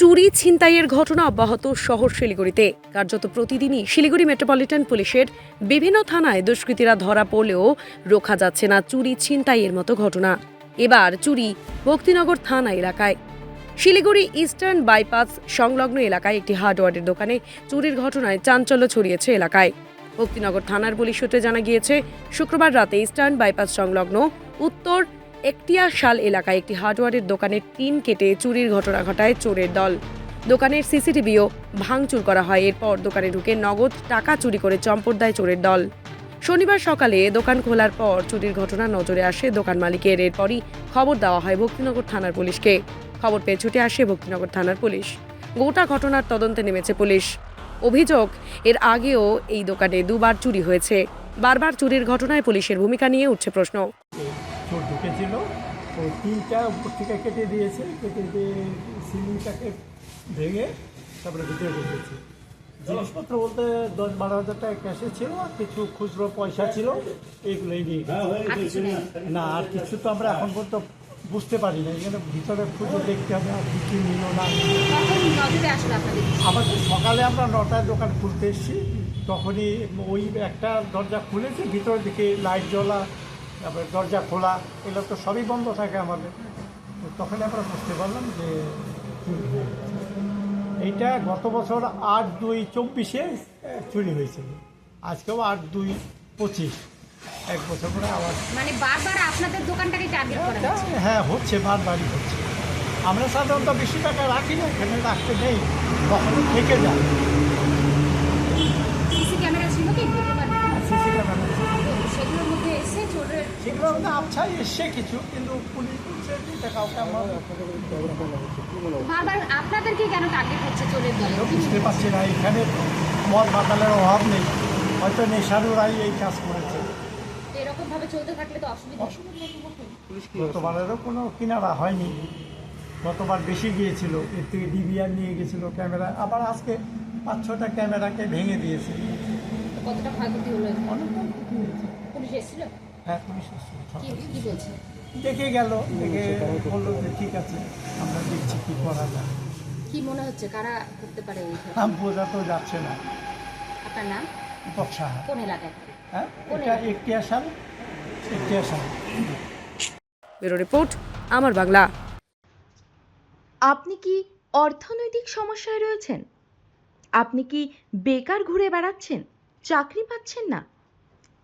চুরি ছিনতাইয়ের ঘটনা অব্যাহত শহর শিলিগুড়িতে। কার্যত প্রতিদিনই শিলিগুড়ি মেট্রোপলিটন পুলিশের বিভিন্ন থানায় দুষ্কৃতীরা ধরা পড়লেও রোখা যাচ্ছে না চুরি ছিনতাইয়ের মতো ঘটনা। এবার চুরি ভক্তিনগর থানা এলাকায়। শিলিগুড়ি ইস্টার্ন বাইপাস সংলগ্ন এলাকায় একটি হার্ডওয়ারের দোকানে চুরির ঘটনায় চাঞ্চল্য ছড়িয়েছে এলাকায়। ভক্তিনগর থানার পুলিশ সূত্রে জানা গিয়েছে, শুক্রবার রাতে ইস্টার্ন বাইপাস সংলগ্ন উত্তর একটিয়া শাল এলাকায় একটি হার্ডওয়ারের দোকানের টিন কেটে চুরির ঘটনা ঘটায় চোরের দল। দোকানের সিসিটিভিও ভাঙচুর করা হয়। এরপর দোকানে ঢুকে নগদ টাকা চুরি করে চম্পট দেয় চোরের দল। শনিবার সকালে দোকান খোলার পর চুরির ঘটনা নজরে আসে দোকান মালিকের। এরপরই খবর দেওয়া হয় ভক্তিনগর থানার পুলিশকে। খবর পেয়ে ছুটে আসে ভক্তিনগর থানার পুলিশ। গোটা ঘটনার তদন্তে নেমেছে পুলিশ। অভিযোগ, এর আগেও এই দোকানে দুবার চুরি হয়েছে। বারবার চুরির ঘটনায় পুলিশের ভূমিকা নিয়ে উঠছে প্রশ্ন। ঢুকেছিল ও তিনটা উপর থেকে কেটে দিয়েছে কেটে দিয়ে সিলিংটাকে ভেঙে তারপরে ভিতরে ঢুকেছে। জিনিসপত্র বলতে দশ বারো হাজার টাকা ক্যাশে ছিল আর কিছু খুচরো পয়সা ছিল এইগুলোই নিয়ে না আর কিছু তো আমরা এখন পর্যন্ত বুঝতে পারি না এখানে ভিতরে খুঁজে দেখতে হবে আর কিছু নিল না আমাদের সকালে আমরা নটায় দোকান খুলতে এসেছি তখনই ওই একটা দরজা খুলেছে ভিতরের দিকে লাইট জ্বলা তারপরে দরজা খোলা এগুলো তো সবই বন্ধ থাকে আমাদের। তো তখন আমরা বুঝতে পারলাম যে চুরি এইটা গত বছর আট দুই চব্বিশে চুরি হয়েছিল। আজকেও আট দুই পঁচিশ। এক বছর পরে আবার মানে বারবার আপনাদের দোকানটাকে টার্গেট করা হ্যাঁ হচ্ছে বারবারই হচ্ছে। আমরা সাধারণত বেশি টাকা রাখি না এখানে রাখতে নেই কখনো থেকে যায় সিসি ক্যামেরা ছিল কি দোকানে? সিসি ক্যামেরা মধ্যে এসে চোরের এসছে কিছু কিন্তু পুলিশ বলছে যে এটা কাউকে আমরা বারবার আপনাদেরকে কেন টার্গেট হচ্ছে চোরের দলে? বুঝতে পারছি না এখানে মদ বাতালের অভাব নেই। হয়তো নেশারুরাই এই কাজ করেছে। এরকম ভাবে চলতে থাকলে তো অসুবিধা। গতবারেরও কোনো কিনারা হয়নি। গতবার বেশি গিয়েছিল এর থেকে ডিবিআর নিয়ে গেছিল ক্যামেরা আবার আজকে পাঁচ ছটা ক্যামেরাকে ভেঙে দিয়েছে। কতটা ক্ষয়ক্ষতি হলো? অনেকটা ক্ষতি হয়েছে। পুলিশ এসেছিল? হ্যাঁ পুলিশ এসেছিল কি বলছে? দেখে গেল দেখে বলল যে ঠিক আছে আমরা দেখছি কী করা যায়। কি মনে হচ্ছে কারা করতে পারে? নাম বোঝা তো যাচ্ছে না। আপনার নাম? বক্সাহার কোন এলাকায়? হ্যাঁ এটা একটি আসাম একটি আসাম ব্যুরো রিপোর্ট আমার বাংলা। আপনি কি অর্থনৈতিক সমস্যায় রয়েছেন? আপনি কি বেকার ঘুরে বেড়াচ্ছেন? চাকরি পাচ্ছেন না?